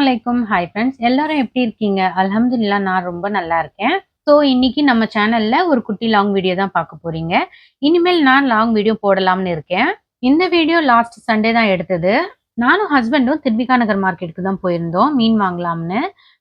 அலைக்கும் hi friends எல்லாரும் எப்படி இருக்கீங்க? அலமதுல்லா நான் ரொம்ப நல்லா இருக்கேன். ஸோ இன்னைக்கு நம்ம சேனல்ல ஒரு குட்டி லாங் வீடியோ தான் பார்க்க போறீங்க. இனிமேல் நான் லாங் வீடியோ போடலாம்னு இருக்கேன். இந்த வீடியோ லாஸ்ட் சண்டே தான் எடுத்தது. நானும் ஹஸ்பண்டும் திருவிகா நகர் மார்க்கெட்டுக்கு தான் போயிருந்தோம் மீன் வாங்கலாம்னு.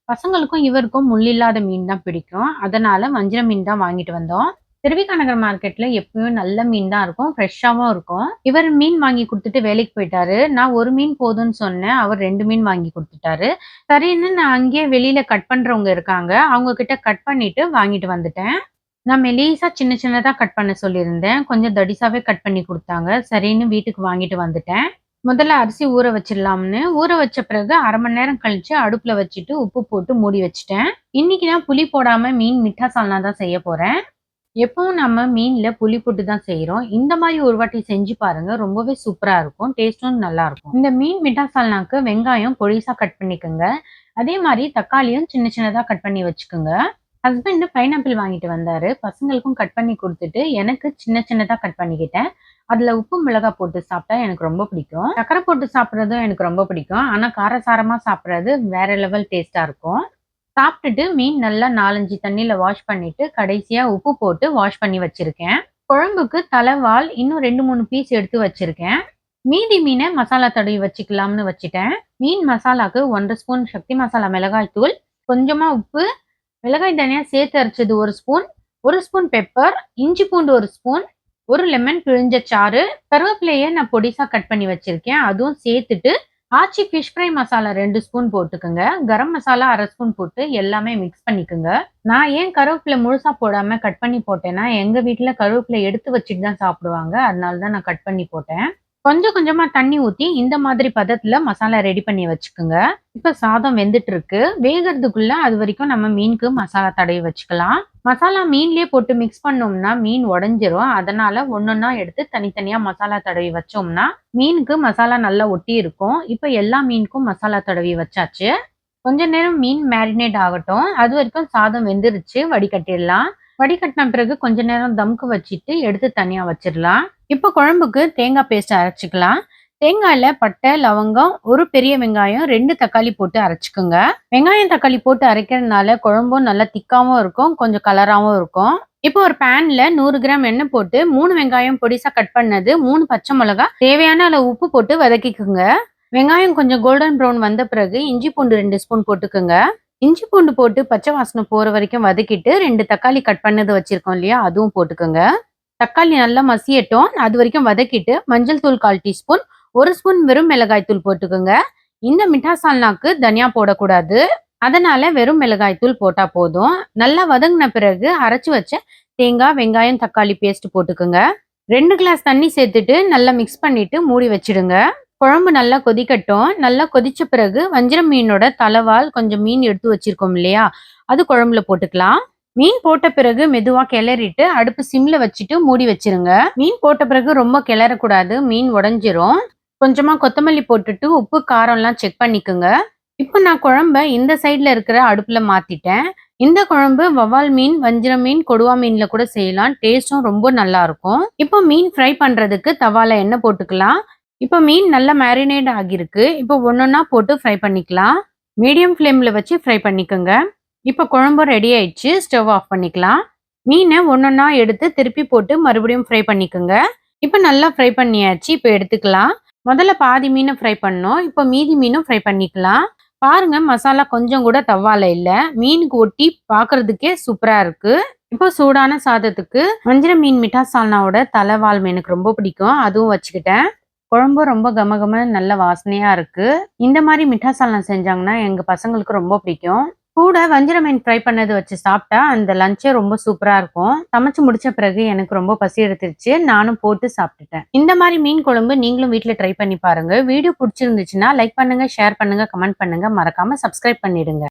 பசங்களுக்கும் இவருக்கும் முள் இல்லாத மீன் தான் பிடிக்கும். அதனால வஞ்சிர மீன் தான் வாங்கிட்டு வந்தோம். திருவிகா நகர் மார்க்கெட்ல எப்பயும் நல்ல மீன் தான் இருக்கும் ஃப்ரெஷ்ஷாவும் இருக்கும். இவர் மீன் வாங்கி கொடுத்துட்டு வேலைக்கு போயிட்டாரு. நான் ஒரு மீன் போதும்னு சொன்னேன். அவர் ரெண்டு மீன் வாங்கி கொடுத்துட்டாரு. சரின்னு நான் அங்கேயே வெளியில கட் பண்றவங்க இருக்காங்க. அவங்க கிட்ட கட் பண்ணிட்டு வாங்கிட்டு வந்துட்டேன். நான் மெலீஸா சின்ன சின்னதா கட் பண்ண சொல்லியிருந்தேன். கொஞ்சம் தடிசாவே கட் பண்ணி கொடுத்தாங்க. சரின்னு வீட்டுக்கு வாங்கிட்டு வந்துட்டேன். முதல்ல அரிசி ஊற வச்சிடலாம்னு. ஊற வச்ச பிறகு அரை மணி நேரம் கழிச்சு அடுப்புல வச்சுட்டு உப்பு போட்டு மூடி வச்சுட்டேன். இன்னைக்கு நான் புளி போடாம மீன் மிட்டா சால்னா தான் செய்ய போறேன். எப்பவும் நம்ம மீனில் புளி போட்டு தான் செய்கிறோம் இந்த மாதிரி ஒரு வாட்டி செஞ்சு பாருங்க ரொம்பவே சூப்பராக இருக்கும். டேஸ்ட்டும் நல்லா இருக்கும். இந்த மீன் மிட்டாசால்னாக்கு வெங்காயம் பொடிசா கட் பண்ணிக்கோங்க. அதே மாதிரி தக்காளியும் சின்ன சின்னதாக கட் பண்ணி வச்சுக்கோங்க. ஹஸ்பண்டு பைனாப்பிள் வாங்கிட்டு வந்தாரு. பசங்களுக்கும் கட் பண்ணி கொடுத்துட்டு எனக்கு சின்ன சின்னதாக கட் பண்ணிக்கிட்டேன். அதில் உப்பு மிளகாய் போட்டு சாப்பிட்டா எனக்கு ரொம்ப பிடிக்கும். சக்கரை போட்டு சாப்பிட்றதும் எனக்கு ரொம்ப பிடிக்கும். ஆனால் காரசாரமாக சாப்பிட்றது வேற லெவல் டேஸ்ட்டாக இருக்கும். சாப்பிட்டுட்டு மீன் நல்லா நாலஞ்சு தண்ணியில வாஷ் பண்ணிட்டு கடைசியா உப்பு போட்டு வாஷ் பண்ணி வச்சிருக்கேன். குழம்புக்கு தலைவால் இன்னும் ரெண்டு மூணு பீஸ் எடுத்து வச்சிருக்கேன். மீதி மீனை மசாலா தடவி வச்சுக்கலாம்னு வச்சுட்டேன். மீன் மசாலாக்கு ஒன்றரை ஸ்பூன் சக்தி மசாலா மிளகாய் தூள் கொஞ்சமா உப்பு மிளகாய் தனியா சேர்த்து அரைச்சது ஒரு ஸ்பூன் ஒரு ஸ்பூன் பெப்பர் இஞ்சி பூண்டு ஒரு ஸ்பூன் ஒரு லெமன் பிழிஞ்ச சாறு கருவேப்பிலையை நான் பொடிசா கட் பண்ணி வச்சிருக்கேன். அதுவும் சேர்த்துட்டு ஆச்சி ஃபிஷ் ஃப்ரை மசாலா ரெண்டு ஸ்பூன் போட்டுக்கோங்க. கரம் மசாலா அரை ஸ்பூன் போட்டு எல்லாமே மிக்ஸ் பண்ணிக்கோங்க. நான் ஏன் கருவேப்பிலை முழுசாக போடாமல் கட் பண்ணி போட்டேன்னா எங்கள் வீட்டில் கருவேப்பிலை எடுத்து வச்சுட்டு தான் சாப்பிடுவாங்க. அதனால தான் நான் கட் பண்ணி போட்டேன். கொஞ்சம் கொஞ்சமாக தண்ணி ஊற்றி இந்த மாதிரி பதத்தில் மசாலா ரெடி பண்ணி வச்சுக்கோங்க. இப்போ சாதம் வெந்துட்டு இருக்கு. வேகிறதுக்குள்ளே அது வரைக்கும் நம்ம மீனுக்கு மசாலா தடவி வச்சுக்கலாம். மசாலா மீன்லேயே போட்டு மிக்ஸ் பண்ணோம்னா மீன் உடஞ்சிரும். அதனால ஒன்னொன்னா எடுத்து தனித்தனியா மசாலா தடவி வச்சோம்னா மீனுக்கு மசாலா நல்லா ஒட்டி இருக்கும். இப்ப எல்லா மீனுக்கும் மசாலா தடவி வச்சாச்சு. கொஞ்ச நேரம் மீன் மேரினேட் ஆகட்டும். அது வரைக்கும் சாதம் வெந்துருச்சு. வடிகட்டிடலாம். வடிகட்டின பிறகு கொஞ்ச நேரம் தம்க்கு வச்சுட்டு எடுத்து தனியா வச்சிடலாம். இப்போ குழம்புக்கு தேங்காய் பேஸ்ட் அரைச்சிக்கலாம். தேங்காயில் பட்டை லவங்கம் ஒரு பெரிய வெங்காயம் ரெண்டு தக்காளி போட்டு அரைச்சிக்கோங்க. வெங்காயம் தக்காளி போட்டு அரைக்கிறதுனால குழம்பும் நல்லா திக்காவும் இருக்கும் கொஞ்சம் கலராகவும் இருக்கும். இப்போ ஒரு பேன்ல நூறு கிராம் எண்ணெய் போட்டு மூணு வெங்காயம் பொடிசா கட் பண்ணது மூணு பச்சை மிளகா தேவையான அளவு உப்பு போட்டு வதக்கிக்குங்க. வெங்காயம் கொஞ்சம் கோல்டன் ப்ரௌன் வந்த பிறகு இஞ்சி பூண்டு ரெண்டு ஸ்பூன் போட்டுக்கோங்க. இஞ்சி பூண்டு போட்டு பச்சை வாசனை போற வரைக்கும் வதக்கிட்டு ரெண்டு தக்காளி கட் பண்ணது வச்சிருக்கோம் இல்லையா அதுவும் போட்டுக்கோங்க. தக்காளி நல்லா மசியட்டும் அது வரைக்கும் வதக்கிட்டு மஞ்சள் தூள் கால் டீஸ்பூன் ஒரு ஸ்பூன் வெறும் மிளகாய் தூள் போட்டுக்கோங்க. இந்த மிட்டா சால்னாக்கு தனியா போடக்கூடாது. அதனால வெறும் மிளகாய் தூள் போட்டா போதும். நல்லா வதங்கின பிறகு அரைச்சி வச்ச தேங்காய் வெங்காயம் தக்காளி பேஸ்ட் போட்டுக்கோங்க. ரெண்டு கிளாஸ் தண்ணி சேர்த்துட்டு நல்லா மிக்ஸ் பண்ணிட்டு மூடி வச்சிடுங்க. குழம்பு நல்லா கொதிக்கட்டும். நல்லா கொதிச்ச பிறகு வஞ்சிரம் மீனோட தலைவால் கொஞ்சம் மீன் எடுத்து வச்சிருக்கோம் இல்லையா? அது குழம்புல போட்டுக்கலாம். மீன் போட்ட பிறகு மெதுவா கிளறிட்டு அடுப்பு சிம்ல வச்சுட்டு மூடி வச்சிருங்க. மீன் போட்ட பிறகு ரொம்ப கிளறக்கூடாது. மீன் உடஞ்சிரும். கொஞ்சமாக கொத்தமல்லி போட்டுட்டு உப்பு காரம்லாம் செக் பண்ணிக்கோங்க. இப்போ நான் குழம்ப இந்த சைடில் இருக்கிற அடுப்பில் மாற்றிட்டேன் இந்த குழம்பு வவால் மீன் வஞ்சிரம் மீன் கொடுவா மீனில் கூட செய்யலாம். டேஸ்ட்டும் ரொம்ப நல்லாயிருக்கும் இப்போ மீன் ஃப்ரை பண்ணுறதுக்கு தவால எண்ணெய் போட்டுக்கலாம். இப்போ மீன் நல்லா மேரினேட் ஆகியிருக்கு. இப்போ ஒன்னொன்னா போட்டு ஃப்ரை பண்ணிக்கலாம். மீடியம் ஃப்ளேமில் வச்சு ஃப்ரை பண்ணிக்கோங்க. இப்போ குழம்பு ரெடி ஆயிடுச்சு. ஸ்டவ் ஆஃப் பண்ணிக்கலாம். மீனை ஒன்றா எடுத்து திருப்பி போட்டு மறுபடியும் ஃப்ரை பண்ணிக்கோங்க. இப்போ நல்லா ஃப்ரை பண்ணியாச்சு. இப்போ எடுத்துக்கலாம். முதல்ல பாதி மீனை ஃப்ரை பண்ணோம் இப்போ மீதி மீனும் ஃப்ரை பண்ணிக்கலாம். பாருங்க மசாலா கொஞ்சம் கூட தவால இல்லை. மீனுக்கு ஒட்டி பார்க்கறதுக்கே சூப்பராக இருக்கு. இப்போ சூடான சாதத்துக்கு வஞ்சிர மீன் மிட்டா சால்னாவோட தலைவால் எனக்கு ரொம்ப பிடிக்கும். அதுவும் வச்சுக்கிட்டேன். குழம்பும் ரொம்ப கமகம நல்ல வாசனையா இருக்கு. இந்த மாதிரி மிட்டா சால்னா செஞ்சாங்கன்னா எங்க பசங்களுக்கு ரொம்ப பிடிக்கும். கூட வஞ்சிர மீன் ஃப்ரை பண்ணது வச்சு சாப்பிட்டா அந்த லஞ்சே ரொம்ப சூப்பரா இருக்கும். சமைச்சு முடிச்ச பிறகு எனக்கு ரொம்ப பசி எடுத்துருச்சு. நானும் போட்டு சாப்பிட்டுட்டேன். இந்த மாதிரி மீன் குழம்பு நீங்களும் வீட்டில் ட்ரை பண்ணி பாருங்க. வீடியோ பிடிச்சிருந்துச்சுன்னா லைக் பண்ணுங்க ஷேர் பண்ணுங்க கமெண்ட் பண்ணுங்க. மறக்காம சப்ஸ்கிரைப் பண்ணிடுங்க.